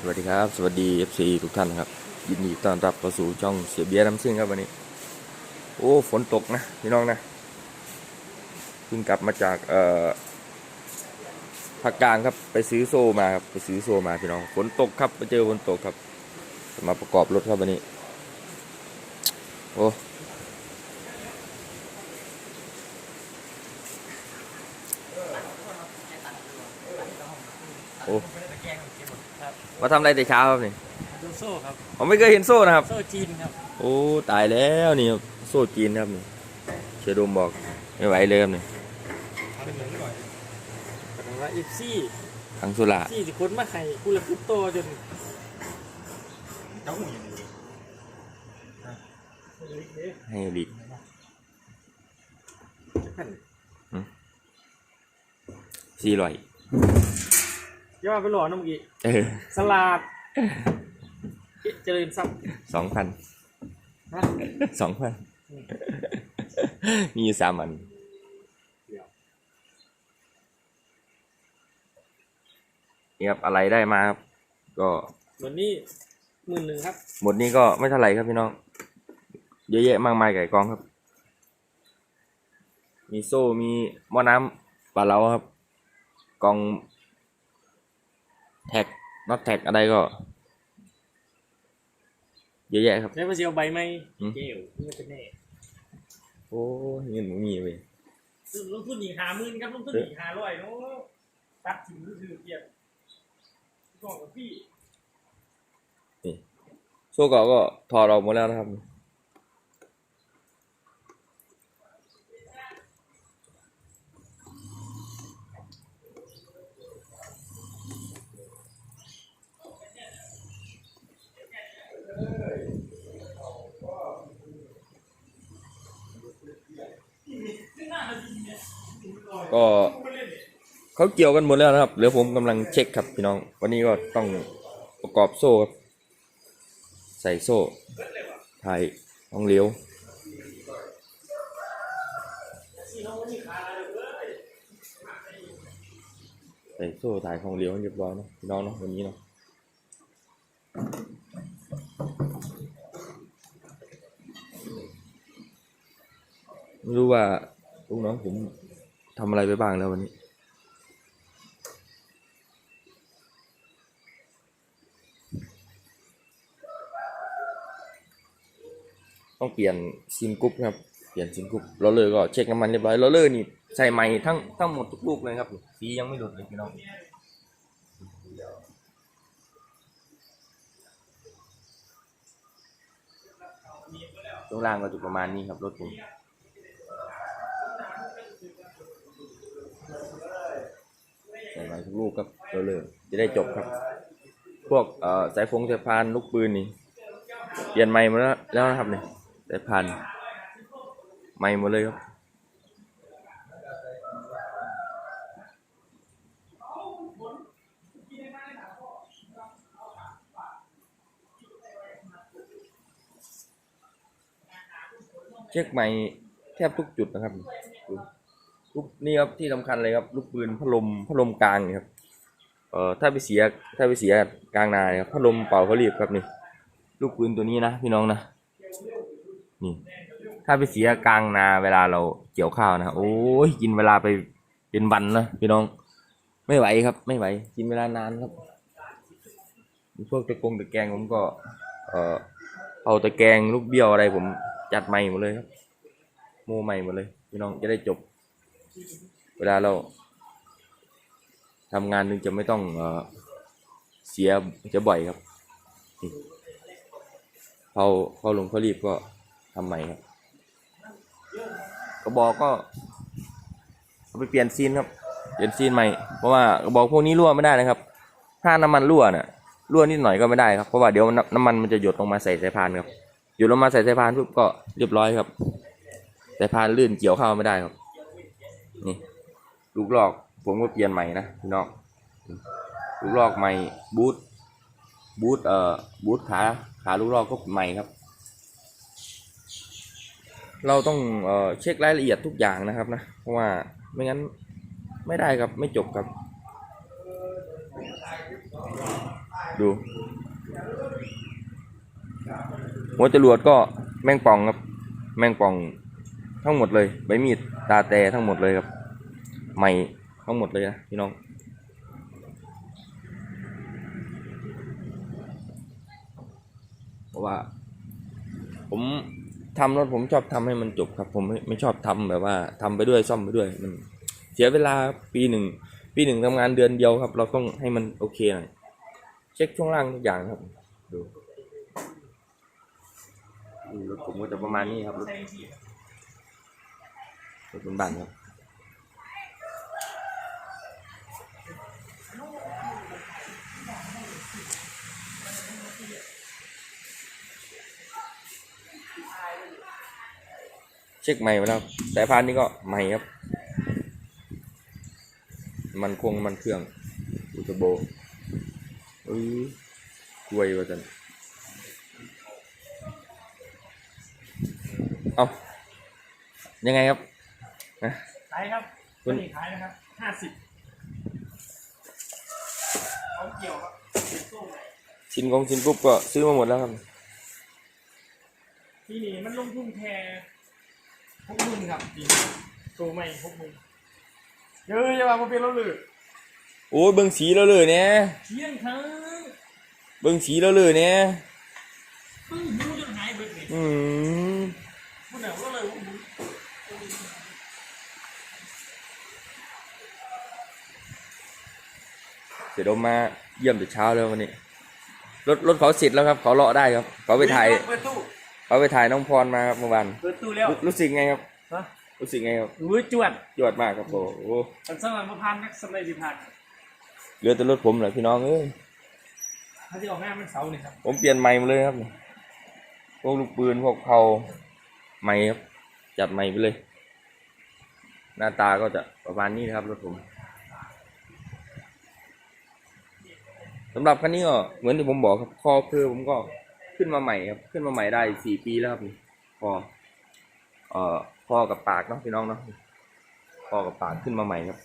สวัสดีครับ สวัสดี FC ทุกท่านครับ ยินดีต้อนรับเข้าสู่ช่องเสียเบียร์น้ำซิ่งครับวันนี้ โอ้ฝนตกนะพี่น้องนะเพิ่งกลับมาจากเอ่อภาคกลางครับไปซื้อโซมาครับไปซื้อโซมาพี่น้องฝนตกครับไปเจอฝนตกครับ มาประกอบรถครับวันนี้ โอ้ มาทำอะไรแต่เช้าครับนี่ดูโซ่ครับ ผมไม่เคยเห็นโซ่นะครับ โซ่จีนครับ โอ้ตายแล้วนี่ครับโซ่จีนครับนี่เชยโดมบอกไม่ไหวเลยครับนี่ทำเหมือนก่อนแต่ว่าอีฟซี่ทังสุราซี่สิคนมาไข่กูละคุปโตจนเจ้าหูอย่างนี้ให้ลิสี่ร้อย ย่อไปหล่อน้ำอีกเออสลัดเจริญทรัพย์สองพันนะสองพันมีอยู่สามอันนี่ครับอะไรได้มาครับ ก็วันนี้หมื่นหนึ่งครับ หมดนี้ก็ไม่เท่าไหร่ครับพี่น้องเยอะแยะมากมายไก่กองครับ มีโซ่มีหม้อน้ำปลาเล้าครับ กอง แท็กน็อตแท็กอะไรก็เยอะแยะครับใช้ภาษีเอาใบไหมอืม เกลไม่เป็นแน่โอ้ยเงินหมูมีเว้ยลงทุนอีกหาหมื่นครับลงทุนอีกหาร้อยเนาะตัดถิ่นคือเกียรติบอกกับพี่ โซ่เก่าก็ถอดออกหมดแล้วนะครับ ก็เขาเกี่ยวกันหมดแล้วนะครับเหลือผมกำลังเช็คครับพี่น้อง วันนี้ก็ต้องประกอบโซ่ครับ ใส่โซ่ถ่ายห้องเลี้ยวใส่โซ่ถ่ายห้องเลี้ยวให้เรียบร้อยนะพี่น้องเนาะวันนี้เนาะไม่รู้ว่าลูกน้องผม ทำอะไรไปบ้างแล้ววันนี้ ต้องเปลี่ยนซิมกรุ๊ปครับ เปลี่ยนซิมกรุ๊ปโรลเลอร์ก็เช็คน้ำมันเรียบร้อยโรลเลอร์นี่ใส่ใหม่ทั้งทั้งหมดทุกลูกเลยครับสียังไม่หลุดเลยพี่น้องช่วงล่างก็จะประมาณนี้ครับรถผมใส่ใหม่ ทุกลูกครับโรลเลอร์จะได้จบครับ พวกเอ่อสายฟงสายพานลูกปืนนี่เปลี่ยนใหม่มาแล้วแล้วนะครับเนี่ยสายพันธุ์ใหม่หมดเลยครับเช็คใหม่แทบทุกจุดนะครับ ลูกนี่ครับที่สำคัญเลยครับ ลูกปืนพัดลมพัดลมกลางนี่ครับเอ่อถ้าไปเสียถ้าไปเสียกลางนาเนี่ยครับพัดลมเป่าเขารีบครับนี่ ลูกปืนตัวนี้นะพี่น้องนะนี่ ถ้าไปเสียกลางนาเวลาเราเกี่ยวข้าวนะโอ้ยกินเวลาไปเป็นวันนะพี่น้อง ไม่ไหวครับ ไม่ไหว กินเวลานานครับพวกตะกงตะแกงผมก็ เอ่อเอาตะแกงลูกเบี้ยวอะไรผมจัดใหม่หมดเลยครับโมใหม่หมดเลย พี่น้องจะได้จบ เวลาเราทำงานหนึงจะไม่ต้องเอ่อเสียจะบ่อยครับเขาเขาลงเขารีบก็ทำใหม่ครับกระบอกก็เอาไปเปลี่ยนซีนครับ เปลี่ยนซีนใหม่ เพราะว่ากระบอกพวกนี้รั่วไม่ได้นะครับ ถ้าน้ำมันรั่วน่ะรั่วนิดหน่อยก็ไม่ได้ครับ เพราะว่าเดี๋ยวน้ำน้ำมันมันจะหยดลงมาใส่สายพานครับ หยดลงมาใส่สายพานปุ๊บก็เรียบร้อยครับ สายพานลื่นเกี่ยวเข้าวไม่ได้ครับ นี่ ลูกลอกผมก็เปลี่ยนใหม่นะพี่น้องลูกลอกใหม่บูทบูทเอ่อบูทขาขาลูกลอกก็ใหม่ครับ เราต้องเอ่อเช็ครายละเอียดทุกอย่างนะครับนะเพราะว่าไม่งั้นไม่ได้ครับไม่จบครับ ดูหัวจรวดก็แมงป่องครับ แมงป่อง ทั้งหมดเลย ใบมีดตาแต่ทั้งหมดเลยครับใหม่ทั้งหมดเลยนะพี่น้อง เพราะว่า ผมทำรถผมชอบทำให้มันจบครับ ผมไม่ไม่ชอบทำแบบว่าทำไปด้วยซ่อมไปด้วยมัน เสียเวลาปีหนึ่งปีหนึ่งทำงานเดือนเดียวครับ เราต้องให้มันโอเคหน่อยเช็คช่วงล่างทุกอย่างครับดูรถผมก็จะประมาณนี้ครับรถ รถบนบ้านครับเช็คใหม่มาแล้วสายพานนี้ก็ใหม่ครับ มันคงมันเครื่องอุตโบเอ้ยกล้วยว่าจันเอายังไงครับ ขายครับคุตัวณนี้ขายนะครับห้าสิบเขาเกี่ยวครับเป็นโซ่ไหนชินของชินปุ๊บก็ซื้อมาหมดแล้วครับ ที่นี่มันลงทุนแค่หกหมื่นครับปีนี้ตัวใหม่หกหมื่นเยอะจะมาเป็นเราเลยโอ้ยเบิ่งสีแล้วเลยเนี่ยเที่ยงทั้งเบิ่งสีแล้วเลยเนี่ย ปึ้งหูจนหายเบิดเลย อืม พูดหน่อยว่าเลยว่าหู เดี๋ยวเรามาเยี่ยมแต่เช้าเลยวันนี้ รถรถเขาเสร็จแล้วครับ เขาเลาะได้ครับ เขาไปถ่ายเปิดตู้เขาไปถ่ายน้องพรมาครับเมื่อวานเปิดตู้แล้ว รู้รู้สึกไงครับฮะรู้สึกไงครับหูจวดยอดมากครับโอ้โหมันสมัครมาพันนักสมัยสิพันเหลือแต่รถผมเหรอพี่น้องเอ้ยถ้าที่ออกงานมันเสาร์นี่ครับ ผมเปลี่ยนใหม่หมาเลยครับพวกลูกปืนพวกเขาใหม่ครับ จัดใหม่ไปเลย หน้าตาก็จะประมาณนี้นะครับรถผม สำหรับคันนี้ก็เหมือนที่ผมบอกครับคอคือผมก็ขึ้นมาใหม่ครับ ขึ้นมาใหม่ได้สี่ปีแล้วครับนี่คอเอ่อคอกับปากเนาะพี่น้องเนาะคอกับปากขึ้นมาใหม่ครับ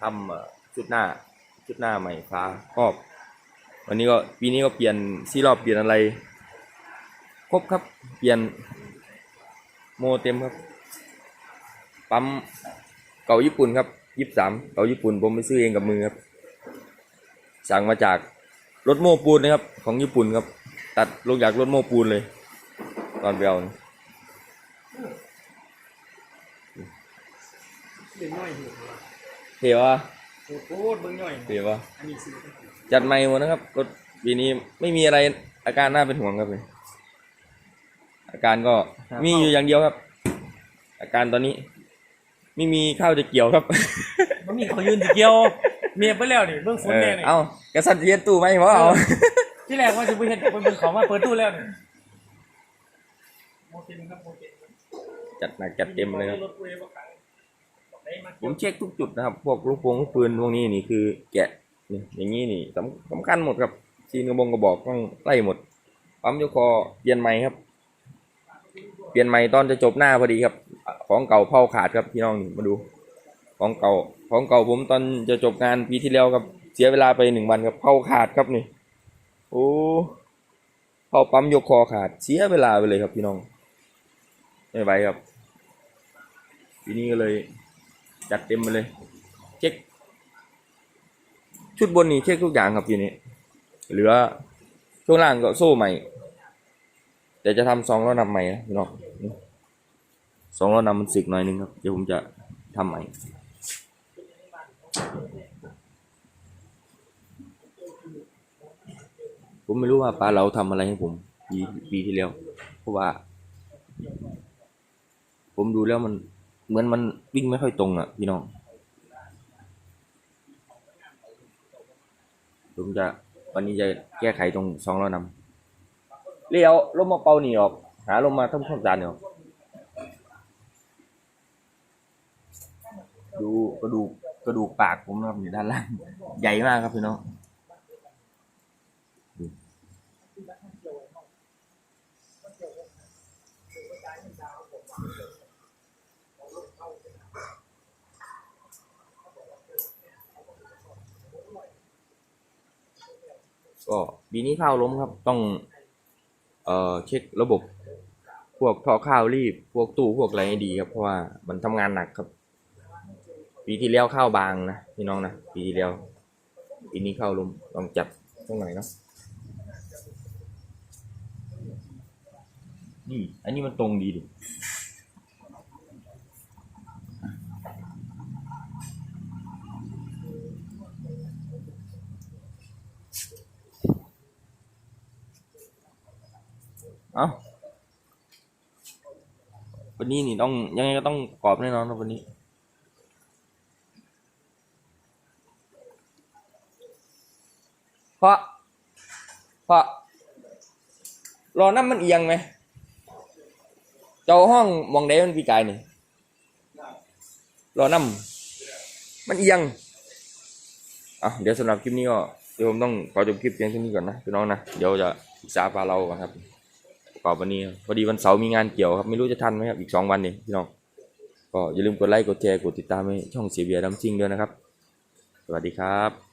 ทำชุดหน้าชุดหน้าใหม่ฟ้าครอบวันนี้ก็ปีนี้ก็เปลี่ยนซีรอบเปลี่ยนอะไร ครบครับเปลี่ยนโมเต็มครับ ปั๊มเก่าญี่ปุ่นครับยี่สิบสามเก่าญี่ปุ่นผมไปซื้อเองกับมือครับ สั่งมาจากรถโม้ปูนนะครับ ของญี่ปุ่นครับ ตัดลงจากรถโม้ปูนเลย ตอนไปเอานะเด็กน้อยหูเท่วะโอ้โหเบิ่งย่อยเท่วะอันนี้สิจัดใหม่หมดนะครับรถปีนี้ไม่มีอะไรอาการน่าเป็นห่วงครับเลยอาการก็มีอยู่อย่างเดียวครับ อาการตอนนี้ ไม่มีข้าวจะเกี่ยวครับมันมีเขายืนสิเกี่ยว เมียไปแล้วนี่เบิ่งฝนเอแน่อนี่เอากระสันเทียนตู้ไหมวะเอาที่แรกว่าจะไปเห็นเบิ่งของมาเปิดตู้แล้วนี่โมเต็มครับโมเต็มจัดหนักจัดเต็มเลยครับรถกูเองว่าขายบอกได้มาผมเช็คทุกจุดนะครับ พวกลูกโป่งลูกปืนพวกนี้นี่คือแกะนี่อย่างนี้นี่สำสำคัญหมดครับซีนกระบงกระบอกต้องไล่หมดปั๊มยกคอเปลี่ยนใหม่ครับ เปลี่ยนใหม่ตอนจะจบหน้าพอดีครับ ของเก่าเผาขาดครับพี่น้องนี่มาดู ของเก่าของเก่าผมตอนจะจบงานปีที่แล้วครับเสียเวลาไปหนึ่งวันครับเผาขาดครับนี่โอ้เผาปั๊มยกคอขาดเสียเวลาไปเลยครับพี่น้องไม่ไหวครับปีนี้ก็เลยจัดเต็มไปเลย เช็ค ชุดบนนี่เช็คทุกอย่างครับทีนี้เหลือช่วงล่างก็โซ่ใหม่แต่จะทำซองแล้วนำใหม่นะพี่น้องซองแล้วนำมันสึกหน่อยนึงครับเดี๋ยวผมจะทำใหม่ ผมไม่รู้ว่าป้าเราทำอะไรให้ผมปีปีที่แล้ว เพราะว่า ผมดูแล้วมันเหมือนมันวิ่งไม่ค่อยตรงอะ พี่น้อง ผมจะวันนี้จะแก้ไขตรงสองล้อนำเลี้ยวลมมาเป่าหนีออก หาลมมาทำความสะอานี่ออกดูกระดูกกระดูกปากผมนะครับอยู่ด้านล่าง ใหญ่มากครับพี่น้อง ก็ปีนี้ข้าวล้มครับต้องเอ่อเช็คระบบพวกท่อข้าวรีบ พวกตู้พวกอะไรให้ดีครับเพราะว่ามันทำงานหนักครับ ปีที่แล้วข้าวบางนะพี่น้องนะปีที่แล้วปีนี้ข้าวล้มต้องจัดสักหนเนาะนี่อันนี้มันตรงดีดิ เอาวันนี้นี่ต้องยังไงก็ต้องกรอบแน่นอนนะวันนี้ เพราะ เพราะ รอน้ำมันเอียงไหม เจ้าห้องมองได้มันปีกายนี่รอน้ำมันเอียง อะ เดี๋ยวสำหรับคลิปนี้ก็เดี๋ยวผมต้องขอจบคลิปเพียงเท่านี้ก่อนนะพี่น้องนะ เดี๋ยวจะศึกษาปลาเราก่อนครับ ประกอบวันนี้พอดีวันเสาร์มีงานเกี่ยวครับไม่รู้จะทันไหมครับอีกสองวันนี่พี่น้องก็อย่าลืมกดไลค์กดแชร์กดติดตามให้ช่องเสียเบียร์ดัมซิ่งด้วยนะครับ สวัสดีครับ